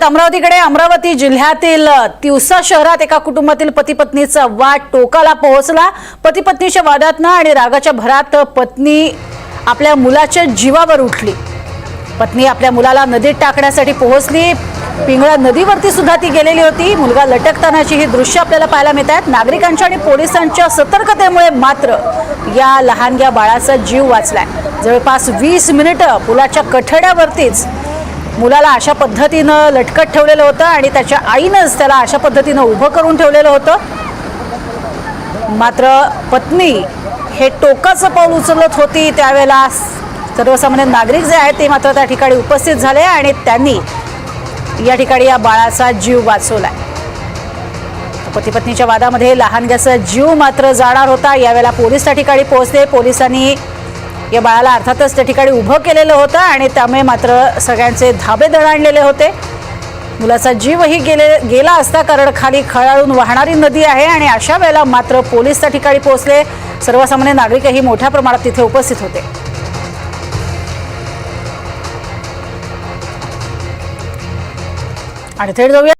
वळूयात अमरावतीकडे अमरावती जिल्ह्यातील तिवसा शहरात एका कुटुंबातील पती पत्नीचा वाद टोकाला पोहोचला. पती पत्नीच्या वादातनं आणि रागाच्या भरात पत्नी आपल्या मुलाच्या जीवावर उठली. पत्नी आपल्या मुलाला नदीत टाकण्यासाठी पोहोचली. पिंगळा नदीवरती सुद्धा ती गेलेली होती. मुलगा लटकतानाची ही दृश्य आपल्याला पाहायला मिळत आहेत. नागरिकांच्या आणि पोलिसांच्या सतर्कतेमुळे मात्र या लहानग्या बाळाचा जीव वाचलाय. जवळपास वीस मिनिटं पुलाच्या कठड्यावरतीच मुलाला अशा पद्धतीनं लटकत ठेवलेलं होतं आणि त्याच्या आईनंच त्याला अशा पद्धतीनं उभं करून ठेवलेलं होतं. मात्र पत्नी हे टोकाचं पाऊल उचलत होती त्यावेळेला. सर्वसामान्य नागरिक जे आहेत ते मात्र त्या ठिकाणी उपस्थित झाले आणि त्यांनी या ठिकाणी या बाळाचा जीव वाचवलाय. पती पत्नीच्या वादामध्ये लहानग्याचा जीव मात्र जाणार होता. यावेळेला पोलीस त्या ठिकाणी पोहोचले. पोलिसांनी या बाळाला अर्थातच त्या ठिकाणी उभं केलेलं होतं आणि त्यामुळे मात्र सगळ्यांचे धाबे दणाणलेले होते. मुलाचा जीवही गेले गेला असता कारण खाली खळाळून वाहणारी नदी आहे आणि अशा वेळेला मात्र पोलीस त्या ठिकाणी पोहोचले. सर्वसामान्य नागरिकही मोठ्या प्रमाणात तिथे उपस्थित होते. आणि थेट जाऊया.